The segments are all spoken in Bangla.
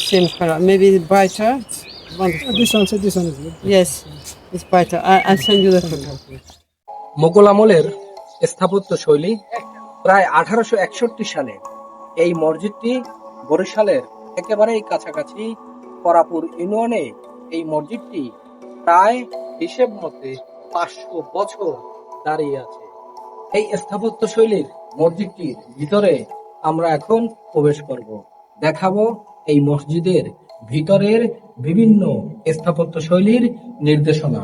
same color. Maybe brighter. One- This one, so this one is good. Yes, it's brighter. I, I'll send you the photo. Mughal আমলের স্থাপত্য শৈলী প্রায় আঠারোশো একষট্টি সালে এই মসজিদটি বরিশালের একেবারেই কাছাকাছি করাপুর ইউনিয়নে এই মসজিদটি প্রায় হিসেব মতে পাঁচশো বছর দাঁড়িয়ে আছে এই স্থাপত্য শৈলীর মসজিদটির ভিতরে আমরা এখন প্রবেশ করব দেখাবো এই মসজিদের ভিতরের বিভিন্ন স্থাপত্য শৈলীর নির্দেশনা।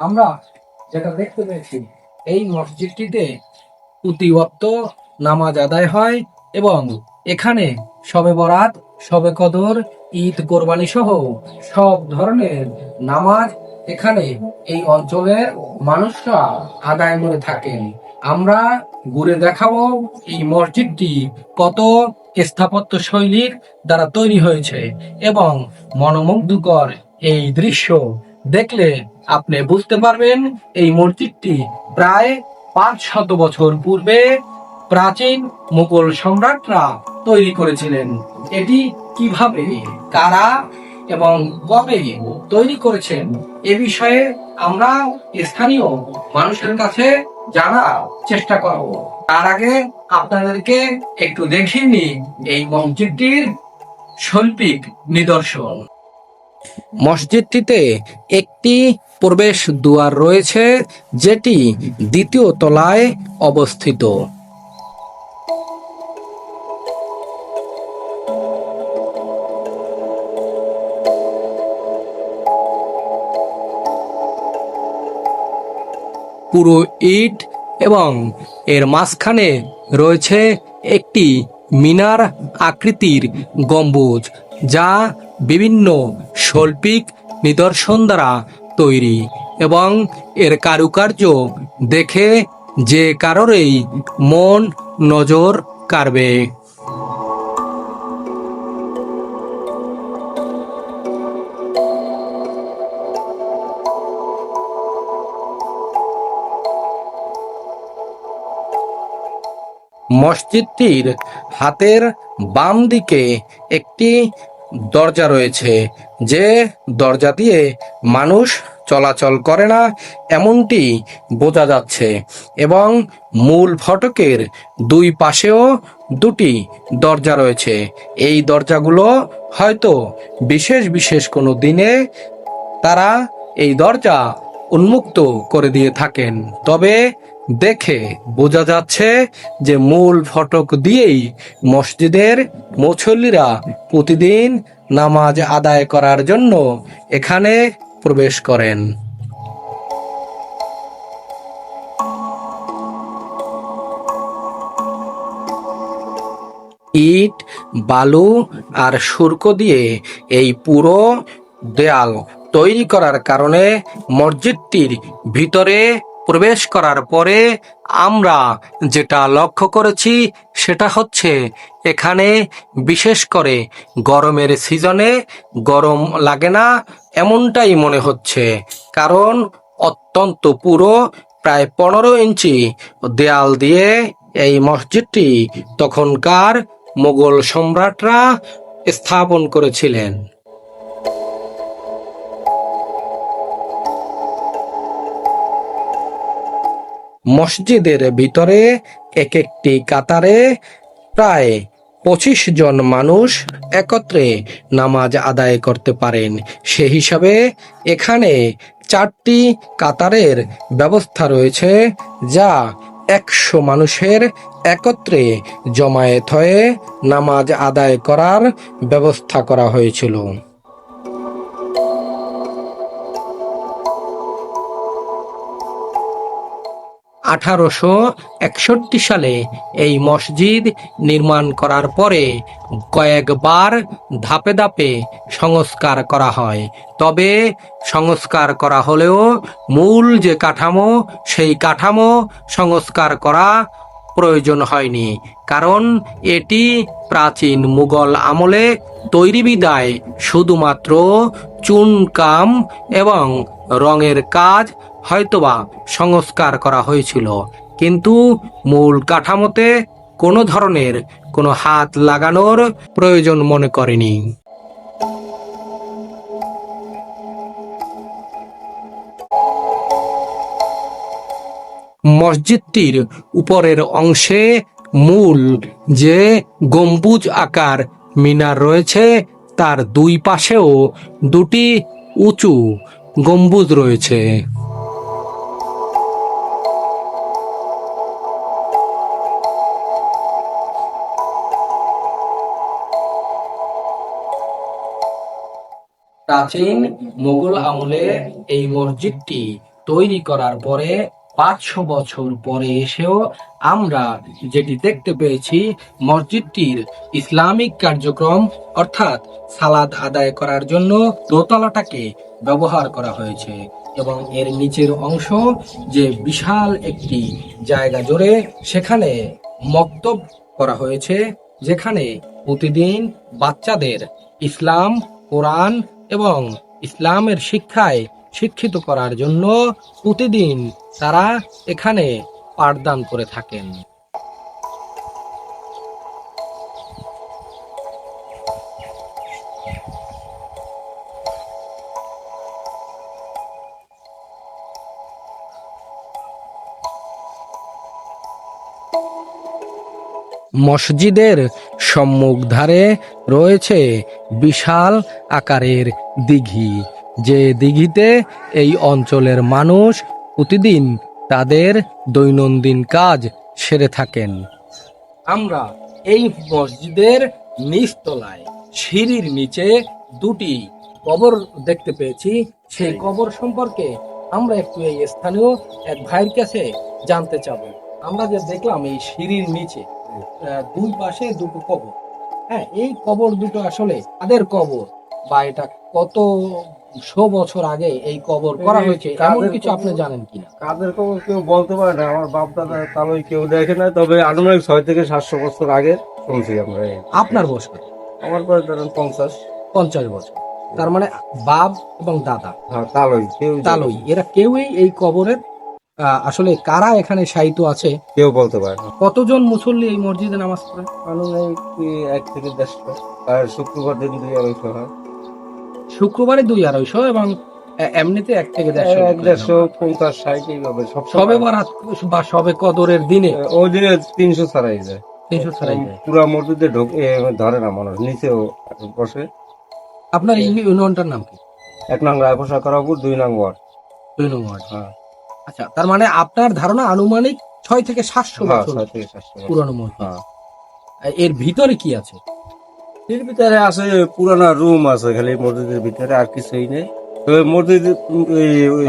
আমরা যেটা দেখতে পেয়েছি, এই মসজিদটিতে প্রতি ওয়াক্ত নামাজ আদায় হয় এবং এখানে সবে বরাত সবে কদর, ঈদ কোরবানি সহ সব ধরনের নামাজ এখানে এই অঞ্চলের মানুষরা আদায় করে থাকেন। আমরা ঘুরে দেখাবো এই মসজিদটি কত স্থাপত্য শৈলীর দ্বারা তৈরি হয়েছে এবং মনোমুগ্ধকর এই দৃশ্য দেখলে আপনি বুঝতে পারবেন এই মসজিদটি প্রায় পাঁচ শত বছর পূর্বে প্রাচীন মুঘল সম্রাটরা তৈরি করেছিলেন। এটি কীভাবে, কারা এবং কবে তৈরি করেছেন এ বিষয়ে আমরা স্থানীয় মানুষের কাছে জানার চেষ্টা করব তার আগে আপনাদেরকে একটু দেখিয়ে নিই এই মসজিদটির শৈল্পিক নিদর্শন। মসজিদটিতে একটি প্রবেশ দুয়ার রয়েছে, যেটি দ্বিতীয় তলায় অবস্থিত। পুরো ইট এবং এর মাঝখানে রয়েছে একটি মিনার আকৃতির গম্বুজ, যা বিভিন্ন শৈল্পিক নিদর্শন দ্বারা তৈরি এবং এর কারুকার্য দেখে যে কারোরই মন নজর কাড়বে। মসজিদটির হাতের বাম দিকে একটি দরজা রয়েছে। যে দরজা দিয়ে মানুষ চলাচল করে না, এমনটি বোঝা যাচ্ছে এবং মূল ফটকের দুই পাশেও দুটি দরজা রয়েছে। এই দরজাগুলো হয়তো বিশেষ বিশেষ কোনো দিনে তারা এই দরজা উন্মুক্ত করে দিয়ে থাকেন। তবে দেখে বোঝা যাচ্ছে যে মূল ফটক দিয়েই মসজিদের মুসল্লিরা প্রতিদিন নামাজ আদায় করার জন্য এখানে প্রবেশ করেন। ইট, বালু আর শুল্ক দিয়ে এই পুরো দেয়াল তৈরি করার কারণে মসজিদটির ভিতরে প্রবেশ করার পরে আমরা যেটা লক্ষ্য করেছি সেটা হচ্ছে এখানে বিশেষ করে গরমের সিজনে গরম লাগে না এমনটাই মনে হচ্ছে। কারণ অত্যন্ত পুরো প্রায় পনেরো ইঞ্চি দেয়াল দিয়ে এই মসজিদটি তখনকার মোগল সম্রাটরা স্থাপন করেছিলেন। মসজিদের ভিতরে এক একটি কাতারে প্রায় পঁচিশ জন মানুষ একত্রে নামাজ আদায় করতে পারেন। সে হিসাবে এখানে চারটি কাতারের ব্যবস্থা রয়েছে যা একশো মানুষের একত্রে জমায়েত হয়ে নামাজ আদায় করার ব্যবস্থা করা হয়েছিল। আঠারোশো একষট্টি সালে এই মসজিদ নির্মাণ করার পরে কয়েকবার ধাপে ধাপে সংস্কার করা হয়। তবে সংস্কার করা হলেও মূল যে কাঠামো, সেই কাঠামো সংস্কার করা প্রয়োজন হয়নি। কারণ এটি প্রাচীন মুঘল আমলে তৈরি বিদায় শুধুমাত্র চুনকাম এবং রঙের কাজ হয়তোবা সংস্কার করা হয়েছিল। কিন্তু মূল কাঠামোতে কোনো ধরনের কোনো হাত লাগানোর প্রয়োজন মনে করেনি। মসজিদটির উপরের অংশে মূল যে গম্বুজ আকার মিনার রয়েছে, তার দুই পাশেও দুটি উঁচু গম্বুজ রয়েছে। প্রাচীন মোগল আমলে এই মসজিদটি তৈরি করার পরে পাঁচশো বছর পরে এসেও আমরা যেটি দেখতে পেয়েছি, মসজিদটির ইসলামিক কার্যক্রম অর্থাৎ সালাদ আদায় করার জন্য দোতলাটাকে ব্যবহার করা হয়েছে এবং এর নিচের অংশ যে বিশাল একটি জায়গা জুড়ে সেখানে মক্তব করা হয়েছে, যেখানে প্রতিদিন বাচ্চাদের ইসলাম, কোরআন এবং ইসলামের শিক্ষায় শিক্ষিত করার জন্য প্রতিদিন তারা এখানে পাঠদান করে থাকেন। মসজিদের সম্মুখ ধারে রয়েছে বিশাল আকারের দিঘি। যে দিঘিতে এই অঞ্চলের মানুষ প্রতিদিন তাদের দৈনন্দিন কাজ সেরে থাকেন। আমরা এই মসজিদের নিচতলায়, সিঁড়ির নিচে দুটি কবর দেখতে পেয়েছি। সেই কবর সম্পর্কে আমরা একটু এই স্থানীয় এক ভাইয়ের কাছে জানতে চাব। আমরা যে দেখলাম এই সিঁড়ির নিচে দুই পাশে দুটো কবর। হ্যাঁ এই কবর দুটো আসলে তাদের কবর? বা এটা কত শো বছর আগে এই কবর করা হয়েছে? এমন কিছু আপনি জানেন কিনা? কাদের খবর কেউ বলতে পারে না আমার বাপ দাদা তাহলে কেউ দেখে না তবে আনুমানিক ছয় থেকে সাতশো বছর আগে শুনছি আমরা আপনার বয়স কত? আমার বয়স ধরেন পঞ্চাশ। পঞ্চাশ বছর। তার মানে বাপ এবং দাদা। হ্যাঁ তালই তালই এরা কেউই এই কবরের আসলে কারা এখানে সাহিত্য আছে? কেউ বলতে পারে না। কতজন মুসল্লি এই মসজিদে নামাজ পড়ে? আনুমানিক এক থেকে দেড়শো আর শুক্রবার দিন দুই আড়াইশো হয়। শুক্রবারে দুই আড়াইশো এবং এমনিতে এক থেকে দেড়শো এক দেড়শো পঞ্চাশ ষাট এইভাবে সবে বরাত বা সবে কদরের দিনে? ওই দিনে তিনশো ছাড়াই যায়। তিনশো ছাড়াই যায়। পুরা মসজিদে ঢোকে ধরে না মানুষ নিচেও বসে। আপনার ইউনিয়নটার নাম কি? এক নং রায়পোষা করাবো দুই নং ওয়ার্ড। দুই নম্বর ওয়ার্ড। হ্যাঁ। আচ্ছা তার মানে আপনার ধারণা আনুমানিক ছয় থেকে সাতশো হ্যাঁ বছর পুরানো মসজিদ হ্যাঁ। এর ভিতরে কি আছে? এর ভিতরে আছে পুরানা রুম আছে খালি মসজিদের ভিতরে আর কিছুই নেই। তবে মসজিদ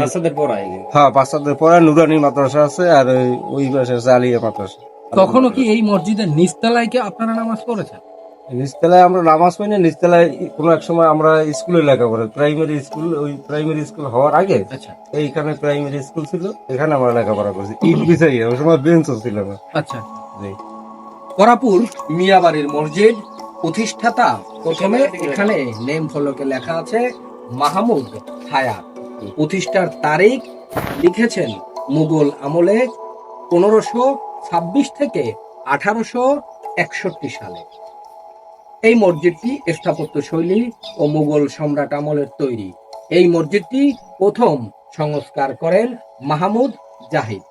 বাচ্চাদের পড়ায় হ্যাঁ বাচ্চাদের পড়ায় নুরানি মাদ্রাসা আছে আর ওই ওই পাশে আছে আলিয়া মাদ্রাসা। কখনো কি এই মসজিদের নিচতলায় কি আপনারা নামাজ পড়েছেন? নিচতলায় আমরা নামাজ পাই না নিচতলায় কোনো এক সময় আমরা স্কুলে লেখাপড়া প্রাইমারি স্কুল ওই প্রাইমারি স্কুল হওয়ার আগে আচ্ছা। এইখানে প্রাইমারি স্কুল ছিল এখানে আমরা লেখাপড়া করছি। ইট বিছাইয়ে ওই সময় বেঞ্চও ছিল না। আচ্ছা। জি। করাপুর মিয়াবাড়ির মসজিদ প্রতিষ্ঠাতা প্রথমে এখানে নেম ফলকে লেখা আছে মাহমুদ হায়াত প্রতিষ্ঠার তারিখ লিখেছেন মুঘল আমলে পনেরোশো ছাব্বিশ থেকে আঠারোশো একষট্টি সালে। এই মসজিদটি স্থাপত্য শৈলী ও মুঘল সম্রাট আমলের তৈরি। এই মসজিদটি প্রথম সংস্কার করেন মাহমুদ জাহিদ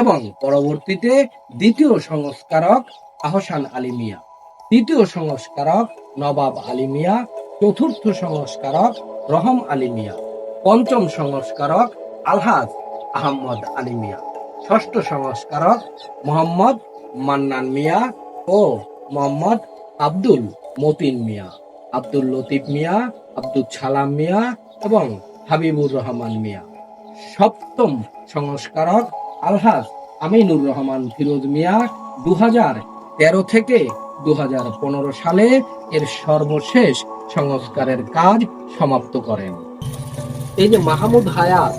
এবং পরবর্তীতে দ্বিতীয় সংস্কারক আহসান আলী মিয়া। তৃতীয় সংস্কারক নবাব আলী মিয়া, চতুর্থ সংস্কারক রহম আলী মিয়া, পঞ্চম সংস্কারক আলহাজ আহমদ আলী মিয়া, ষষ্ঠ সংস্কারক মোহাম্মদ মান্নান মিয়া ও মোহাম্মদ আব্দুল মতিন মিয়া, আব্দুল লতিফ মিয়া, আব্দুল ছালাম মিয়া এবং হাবিবুর রহমান মিয়া। সপ্তম সংস্কারক আলহাজ আমিনুর রহমান ফিরোজ মিয়া দু তেরো থেকে দু সালে এর সর্বশেষ সংস্কারের কাজ সমাপ্ত করেন। এই যে মাহমুদ হায়াত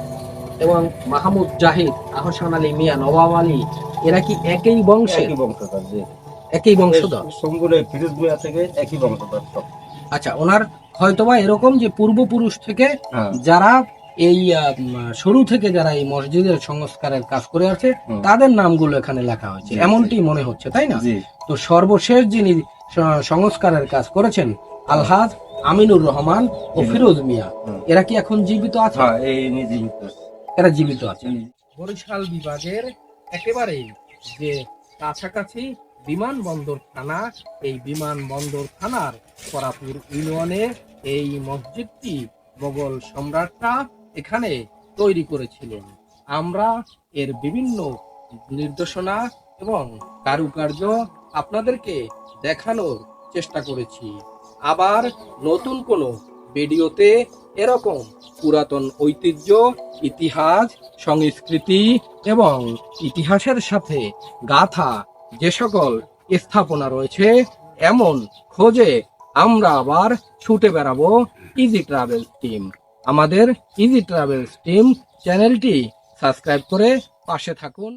এবং মাহমুদ জাহিদ, আহসান আলী, মিয়া নবাব আলী, এরা কি একই বংশে বংশধর, জি। একই বংশধর? সম্পূর্ণ ফিরোজ মিয়া থেকে একই বংশধর আচ্ছা ওনার হয়তোবা এরকম যে পূর্বপুরুষ থেকে হ্যাঁ। যারা এই শুরু থেকে যারা এই মসজিদের সংস্কারের কাজ করে আছে তাদের নামগুলো এখানে লেখা হয়েছে। এমনটি মনে হচ্ছে তাই না? তো সর্বশেষ যিনি সংস্কারের কাজ করেছেন আলহাজ আমিনুর রহমান ও ফিরোজ মিয়া। এরা কি এখন জীবিত আছে? হ্যাঁ এরা জীবিত আছে। বরিশাল বিভাগের একেবারেই যে কাছাকাছি বিমানবন্দর থানা এই বিমানবন্দর থানার করাপুর ইউনিয়নে এই মসজিদটি মোগল সম্রাটরা এখানে তৈরি করেছিলেন। আমরা এর বিভিন্ন নির্দেশনা এবং কারুকার্য আপনাদেরকে দেখানোর চেষ্টা করেছি। আবার নতুন কোনো ভিডিওতে এরকম পুরাতন ঐতিহ্য, ইতিহাস, সংস্কৃতি এবং ইতিহাসের সাথে গাথা যে সকল স্থাপনা রয়েছে, এমন খোঁজে আমরা আবার ছুটে বেড়াবো ইজি ট্রাভেলস টিম আমাদের ইজি ট্রাভেলস টিম চ্যানেলটি সাবস্ক্রাইব করে পাশে থাকুন।